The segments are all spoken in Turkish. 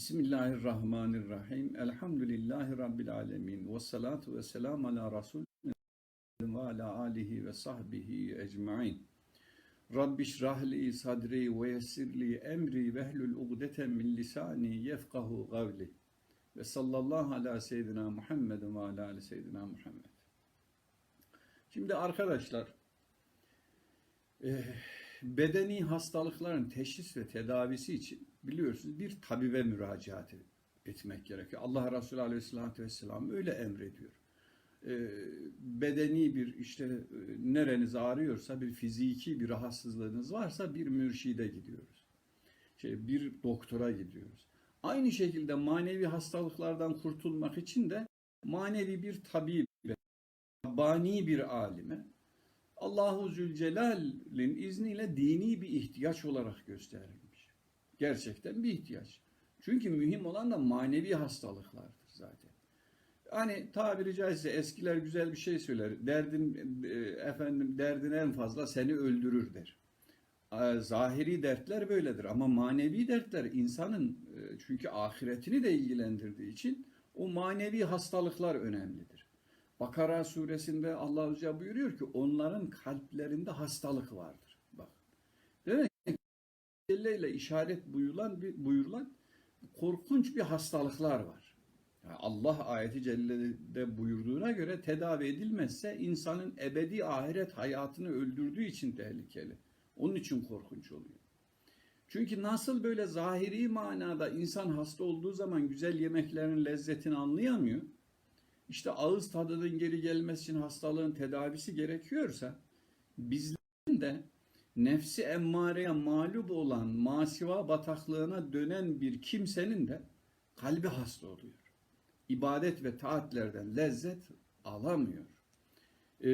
Bismillahirrahmanirrahim. Elhamdülillahi Rabbil alemin. Ve salatu ve selam ala Resulü ve ala alihi ve sahbihi ecmain. Rabbi şrahli sadri ve yessirli emri ve ehlül ugdeten min lisani yefkahu gavli. Ve sallallahu ala seyyidina Muhammed ve ala ali seyyidina Muhammed. Şimdi arkadaşlar, eh, bedeni hastalıkların teşhis ve tedavisi için biliyorsunuz bir tabibe müracaat etmek gerekiyor. Allah Resulü Aleyhisselatü Vesselam öyle emrediyor. Ee, bedeni bir işte e, nereniz ağrıyorsa bir fiziki bir rahatsızlığınız varsa bir mürşide gidiyoruz. Şey, bir doktora gidiyoruz. Aynı şekilde manevi hastalıklardan kurtulmak için de manevi bir tabibe, bani bir alime Allahu Zülcelal'in izniyle dini bir ihtiyaç olarak gösterilmiş. Gerçekten bir ihtiyaç. Çünkü mühim olan da manevi hastalıklardır zaten. Hani tabiri caizse eskiler güzel bir şey söyler. Derdin e, efendim derdin en fazla seni öldürür der. Zahiri dertler böyledir ama manevi dertler insanın e, çünkü ahiretini de ilgilendirdiği için o manevi hastalıklar önemlidir. Bakara suresinde Allah Azze buyuruyor ki onların kalplerinde hastalık vardır. İle işaret buyurulan, buyurulan korkunç bir hastalıklar var. Yani Allah ayeti cellede buyurduğuna göre tedavi edilmezse insanın ebedi ahiret hayatını öldürdüğü için tehlikeli. Onun için korkunç oluyor. Çünkü nasıl böyle zahiri manada insan hasta olduğu zaman güzel yemeklerin lezzetini anlayamıyor. İşte ağız tadının geri gelmesi için hastalığın tedavisi gerekiyorsa bizlerin de nefsi emmareye mağlup olan masiva bataklığına dönen bir kimsenin de kalbi hasta oluyor. İbadet ve taatlerden lezzet alamıyor. Ee,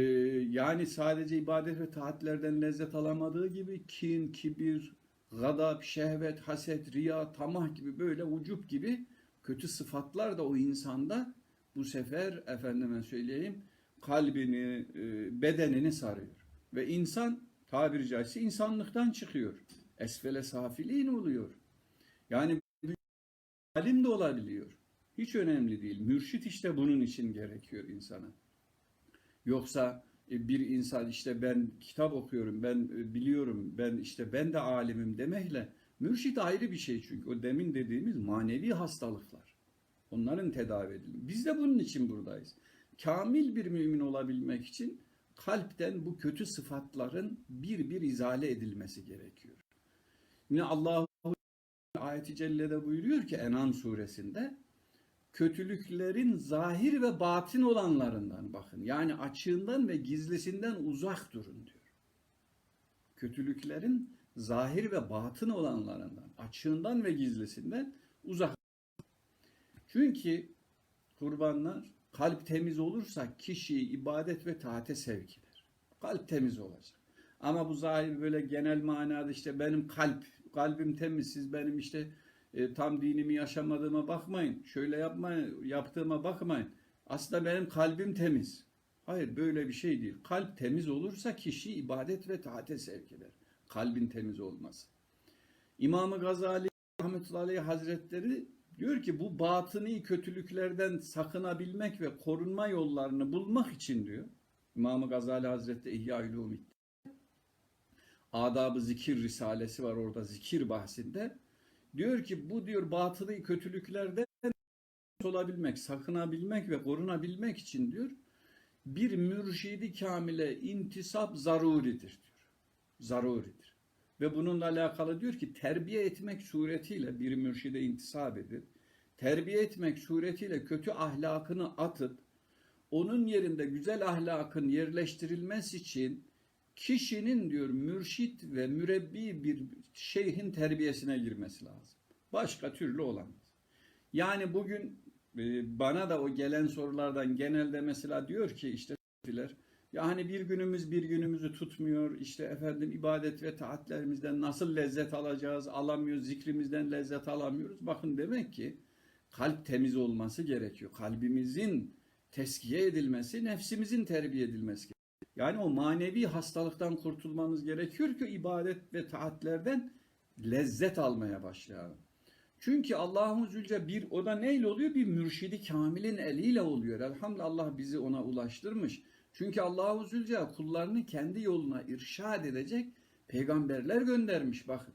yani sadece ibadet ve taatlerden lezzet alamadığı gibi kin, kibir, gadap, şehvet, haset, riya, tamah gibi böyle ucup gibi kötü sıfatlar da o insanda bu sefer efendime söyleyeyim kalbini, e, bedenini sarıyor. Ve insan tabiri caizse insanlıktan çıkıyor. Esfele safiliğin oluyor. Yani alim de olabiliyor. Hiç önemli değil. Mürşit işte bunun için gerekiyor insana. Yoksa e, bir insan işte ben kitap okuyorum, ben e, biliyorum, ben işte ben de alimim demekle mürşit ayrı bir şey çünkü. O demin dediğimiz manevi hastalıklar. Onların tedavi edilmesi. Biz de bunun için buradayız. Kamil bir mümin olabilmek için kalpten bu kötü sıfatların bir bir izale edilmesi gerekiyor. Yine Allah ayeti cellede buyuruyor ki En'am suresinde kötülüklerin zahir ve batin olanlarından bakın. Yani açığından ve gizlisinden uzak durun diyor. Kötülüklerin zahir ve batın olanlarından, açığından ve gizlisinden uzak. Çünkü kurbanlar kalp temiz olursa kişiyi ibadet ve taate sevk eder. Kalp temiz olacak. Ama bu zahir böyle genel manada işte benim kalp, kalbim temiz, siz benim işte e, tam dinimi yaşamadığıma bakmayın. Şöyle yapmayın, yaptığıma bakmayın. Aslında benim kalbim temiz. Hayır böyle bir şey değil. Kalp temiz olursa kişi ibadet ve taate sevk eder. Kalbin temiz olması. İmam-ı Gazali rahmetullahi hazretleri diyor ki bu batıni kötülüklerden sakınabilmek ve korunma yollarını bulmak için diyor. İmam-ı Gazali Hazretleri İhya-ül Adab-ı Zikir Risalesi var orada zikir bahsinde. Diyor ki bu diyor batılı kötülüklerden olabilmek, sakınabilmek ve korunabilmek için diyor bir mürşidi kamile intisap zaruridir diyor. Zaruridir. Ve bununla alakalı diyor ki terbiye etmek suretiyle bir mürşide intisap edip terbiye etmek suretiyle kötü ahlakını atıp onun yerinde güzel ahlakın yerleştirilmesi için kişinin diyor mürşit ve mürebbi bir şeyhin terbiyesine girmesi lazım. Başka türlü olamaz. Yani bugün e, bana da o gelen sorulardan genelde mesela diyor ki işte ya hani bir günümüz bir günümüzü tutmuyor. işte efendim ibadet ve taatlerimizden nasıl lezzet alacağız? Alamıyoruz. Zikrimizden lezzet alamıyoruz. Bakın demek ki kalp temiz olması gerekiyor. Kalbimizin teskiye edilmesi, nefsimizin terbiye edilmesi yani o manevi hastalıktan kurtulmamız gerekiyor ki ibadet ve taatlerden lezzet almaya başlayalım. Çünkü Allahu Zülce bir o da neyle oluyor? Bir mürşidi kamilin eliyle oluyor. Elhamdülillah bizi ona ulaştırmış. Çünkü Allahu Zülce kullarını kendi yoluna irşad edecek peygamberler göndermiş bakın.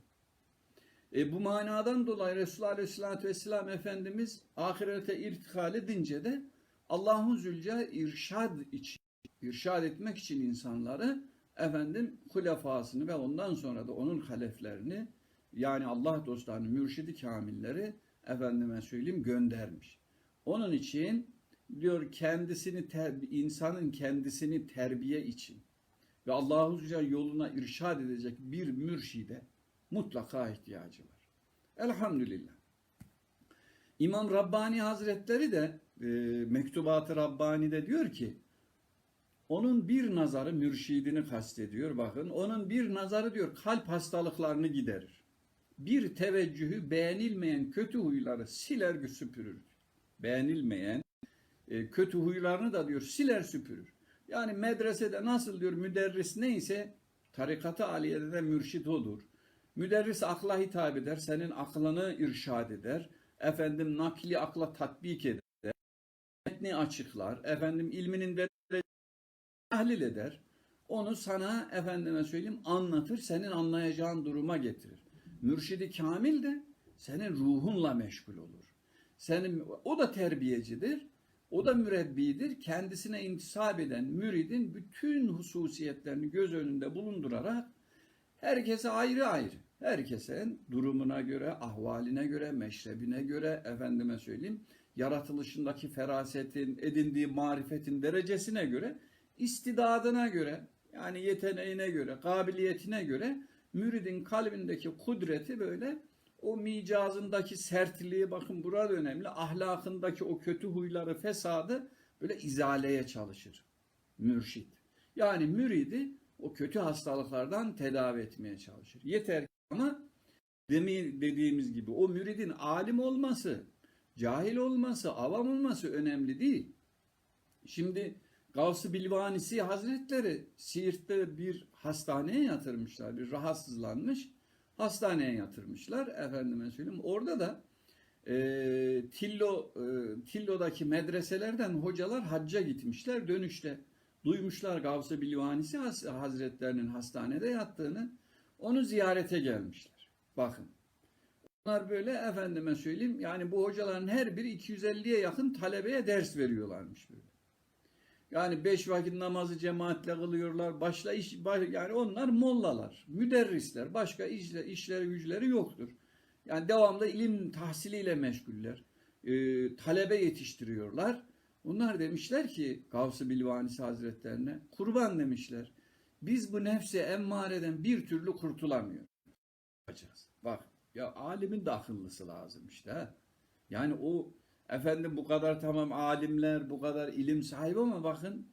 E bu manadan dolayı Resulullah Aleyhisselatü Vesselam Efendimiz ahirete irtihal edince de Allahu Zülce irşad için, irşad etmek için insanları efendim hulefasını ve ondan sonra da onun haleflerini yani Allah dostlarını, mürşidi kamilleri efendime söyleyeyim göndermiş. Onun için diyor kendisini insanın kendisini terbiye için ve Allahu Zülce yoluna irşad edecek bir mürşide mutlaka ihtiyacı var. Elhamdülillah. İmam Rabbani Hazretleri de e, Mektubat-ı Rabbani'de diyor ki onun bir nazarı mürşidini kastediyor bakın. Onun bir nazarı diyor kalp hastalıklarını giderir. Bir teveccühü beğenilmeyen kötü huyları siler süpürür. Beğenilmeyen e, kötü huylarını da diyor siler süpürür. Yani medresede nasıl diyor müderris neyse tarikatı aliyede de mürşit odur. Müderris akla hitap eder, senin aklını irşad eder. Efendim nakli akla tatbik eder. Metni açıklar. Efendim ilminin ve tahlil eder. Onu sana efendime söyleyeyim anlatır, senin anlayacağın duruma getirir. Mürşidi kamil de senin ruhunla meşgul olur. Senin o da terbiyecidir. O da mürebbidir. Kendisine intisap eden müridin bütün hususiyetlerini göz önünde bulundurarak herkese ayrı ayrı, herkesin durumuna göre, ahvaline göre, meşrebine göre, efendime söyleyeyim, yaratılışındaki ferasetin, edindiği marifetin derecesine göre, istidadına göre, yani yeteneğine göre, kabiliyetine göre müridin kalbindeki kudreti böyle o micazındaki sertliği bakın burada önemli. Ahlakındaki o kötü huyları, fesadı böyle izaleye çalışır. Mürşit. Yani müridi o kötü hastalıklardan tedavi etmeye çalışır. Yeter ki ama demin dediğimiz gibi o müridin alim olması, cahil olması, avam olması önemli değil. Şimdi Gavs-ı Bilvanisi Hazretleri Siirt'te bir hastaneye yatırmışlar. Bir rahatsızlanmış hastaneye yatırmışlar. Efendime söyleyeyim. Orada da e, Tillo e, Tillo'daki medreselerden hocalar hacca gitmişler. Dönüşte duymuşlar Gavs-ı Bilvanisi Hazretlerinin hastanede yattığını. Onu ziyarete gelmişler. Bakın. Onlar böyle efendime söyleyeyim yani bu hocaların her biri 250'ye yakın talebeye ders veriyorlarmış böyle. Yani beş vakit namazı cemaatle kılıyorlar. Başla iş, baş, yani onlar mollalar, müderrisler. Başka işler, işleri güçleri yoktur. Yani devamlı ilim tahsiliyle meşguller. E, talebe yetiştiriyorlar. Onlar demişler ki Gavs-ı Bilvanisi Hazretlerine kurban demişler. Biz bu nefsi emmareden bir türlü kurtulamıyoruz. Bak ya alimin de akıllısı lazım işte. Yani o efendim bu kadar tamam alimler bu kadar ilim sahibi ama bakın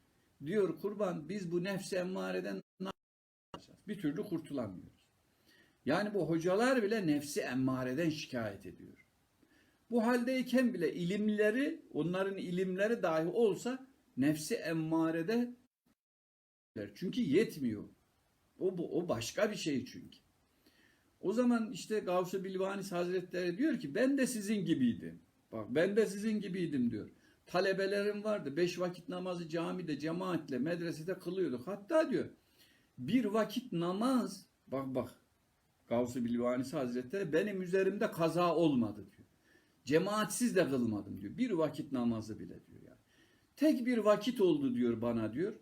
diyor kurban biz bu nefsi emmareden? Bir türlü kurtulamıyoruz. Yani bu hocalar bile nefsi emmareden şikayet ediyor. Bu haldeyken bile ilimleri, onların ilimleri dahi olsa nefsi emmarede çünkü yetmiyor. O, bu, o başka bir şey çünkü. O zaman işte Gavs-ı Bilvanis Hazretleri diyor ki ben de sizin gibiydim. Bak ben de sizin gibiydim diyor. Talebelerim vardı. Beş vakit namazı camide, cemaatle, medresede kılıyorduk. Hatta diyor bir vakit namaz bak bak Gavs-ı Bilvanisi Hazretleri benim üzerimde kaza olmadı diyor. Cemaatsiz de kılmadım diyor. Bir vakit namazı bile diyor yani. Tek bir vakit oldu diyor bana diyor.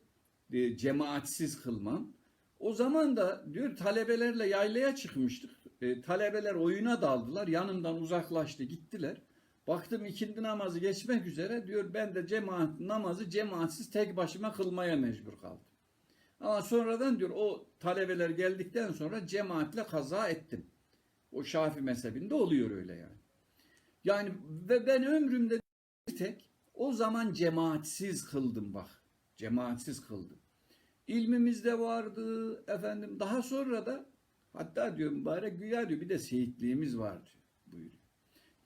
E, cemaatsiz kılmam. O zaman da diyor talebelerle yaylaya çıkmıştık. E, talebeler oyuna daldılar. Yanımdan uzaklaştı gittiler. Baktım ikindi namazı geçmek üzere diyor ben de cemaat namazı cemaatsiz tek başıma kılmaya mecbur kaldım. Ama sonradan diyor o talebeler geldikten sonra cemaatle kaza ettim. O Şafi mezhebinde oluyor öyle yani. Yani ve ben ömrümde bir tek o zaman cemaatsiz kıldım bak. Cemaatsiz kıldım. İlmimiz de vardı efendim. Daha sonra da hatta diyor mübarek güya diyor bir de seyitliğimiz var diyor, buyuruyor.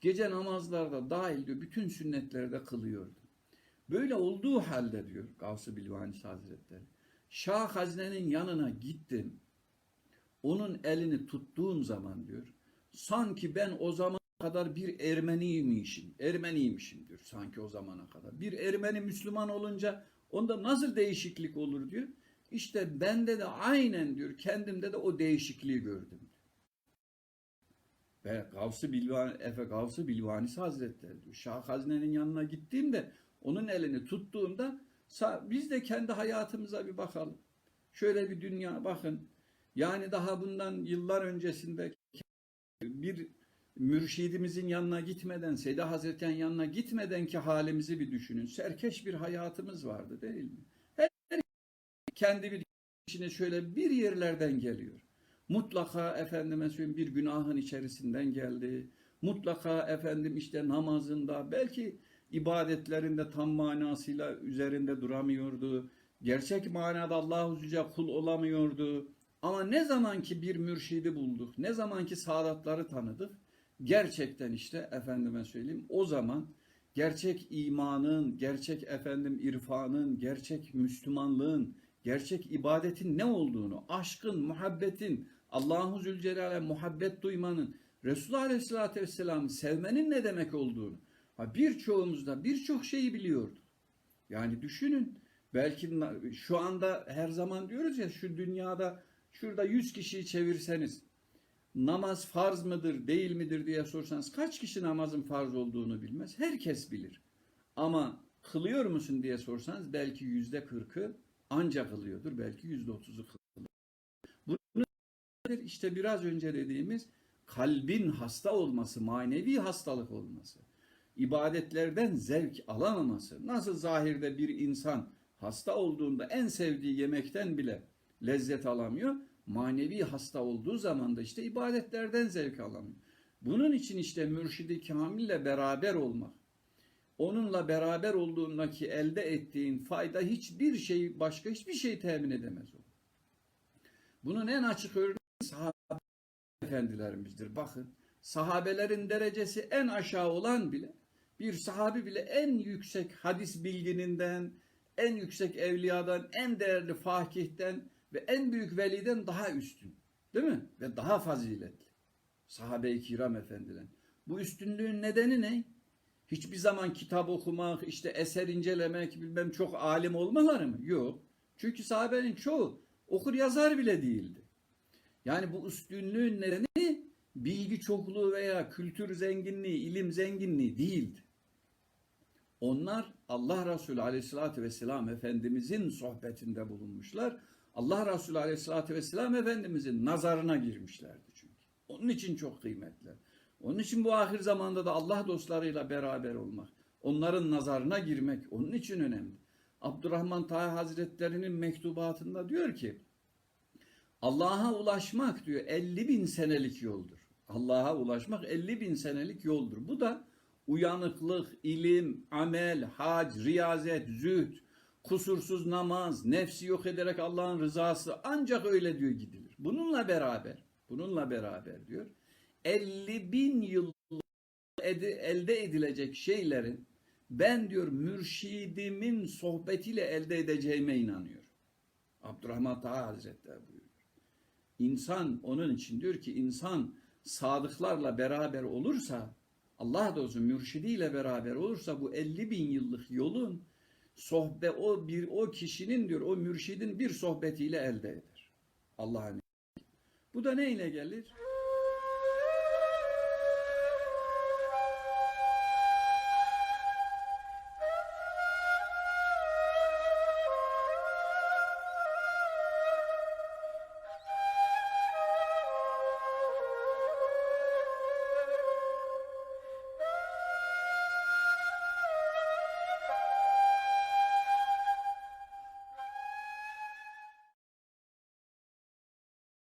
Gece namazlarda dahil diyor bütün sünnetleri de kılıyordu. Böyle olduğu halde diyor Gavs-ı Bilvanisi Hazretleri. Şah Hazne'nin yanına gittim. Onun elini tuttuğum zaman diyor. Sanki ben o zaman kadar bir Ermeniymişim, Ermeniymişim diyor sanki o zamana kadar. Bir Ermeni Müslüman olunca onda nasıl değişiklik olur diyor. İşte bende de aynen diyor kendimde de o değişikliği gördüm. Ve Gavs-ı Bilvani, Efe Gavs-ı Bilvanisi Hazretleri diyor. Şah Hazne'nin yanına gittiğimde onun elini tuttuğumda biz de kendi hayatımıza bir bakalım. Şöyle bir dünya bakın. Yani daha bundan yıllar öncesinde bir mürşidimizin yanına gitmeden, Seydi Hazretleri'nin yanına gitmeden ki halimizi bir düşünün. Serkeş bir hayatımız vardı değil mi? Her kendi bir işine şöyle bir yerlerden geliyor. Mutlaka efendime söyleyeyim bir günahın içerisinden geldi. Mutlaka efendim işte namazında belki ibadetlerinde tam manasıyla üzerinde duramıyordu. Gerçek manada Allahu Zülce kul olamıyordu. Ama ne zaman ki bir mürşidi bulduk, ne zaman ki saadatları tanıdık, gerçekten işte efendime söyleyeyim o zaman gerçek imanın, gerçek efendim irfanın, gerçek Müslümanlığın, gerçek ibadetin ne olduğunu, aşkın, muhabbetin, Allahu Zülcelal'e muhabbet duymanın, Resulullah Aleyhisselatü Vesselam'ı sevmenin ne demek olduğunu ha birçoğumuz da birçok şeyi biliyordu. Yani düşünün belki şu anda her zaman diyoruz ya şu dünyada şurada 100 kişiyi çevirseniz namaz farz mıdır değil midir diye sorsanız kaç kişi namazın farz olduğunu bilmez. Herkes bilir. Ama kılıyor musun diye sorsanız belki yüzde kırkı ancak kılıyordur. Belki yüzde otuzu kılıyor. Bunu işte biraz önce dediğimiz kalbin hasta olması, manevi hastalık olması, ibadetlerden zevk alamaması. Nasıl zahirde bir insan hasta olduğunda en sevdiği yemekten bile lezzet alamıyor. Manevi hasta olduğu zaman da işte ibadetlerden zevk alamıyor. Bunun için işte mürşidi kamille beraber olmak. Onunla beraber olduğundaki elde ettiğin fayda hiçbir şey başka hiçbir şey temin edemez o. Bunun en açık örneği sahabe efendilerimizdir. Bakın sahabelerin derecesi en aşağı olan bile bir sahabi bile en yüksek hadis bilgininden, en yüksek evliyadan, en değerli fakihten ve en büyük veliden daha üstün. Değil mi? Ve daha faziletli. Sahabe-i kiram efendiler. Bu üstünlüğün nedeni ne? Hiçbir zaman kitap okumak, işte eser incelemek, bilmem çok alim olmaları mı? Yok. Çünkü sahabenin çoğu okur yazar bile değildi. Yani bu üstünlüğün nedeni bilgi çokluğu veya kültür zenginliği, ilim zenginliği değildi. Onlar Allah Resulü Aleyhisselatü Vesselam Efendimizin sohbetinde bulunmuşlar. Allah Resulü Aleyhisselatü Vesselam Efendimizin nazarına girmişlerdi çünkü. Onun için çok kıymetli. Onun için bu ahir zamanda da Allah dostlarıyla beraber olmak, onların nazarına girmek onun için önemli. Abdurrahman Taha Hazretleri'nin mektubatında diyor ki, Allah'a ulaşmak diyor 50 bin senelik yoldur. Allah'a ulaşmak 50 bin senelik yoldur. Bu da uyanıklık, ilim, amel, hac, riyazet, zühd, kusursuz namaz, nefsi yok ederek Allah'ın rızası ancak öyle diyor gidilir. Bununla beraber, bununla beraber diyor 50 bin yıl elde edilecek şeylerin ben diyor mürşidimin sohbetiyle elde edeceğime inanıyor. Abdurrahman Taha Hazretleri buyuruyor. İnsan onun için diyor ki insan sadıklarla beraber olursa Allah olsun mürşidiyle beraber olursa bu 50 bin yıllık yolun sohbe o bir o kişinin diyor o mürşidin bir sohbetiyle elde eder. Allah'ın. Bu da neyle gelir?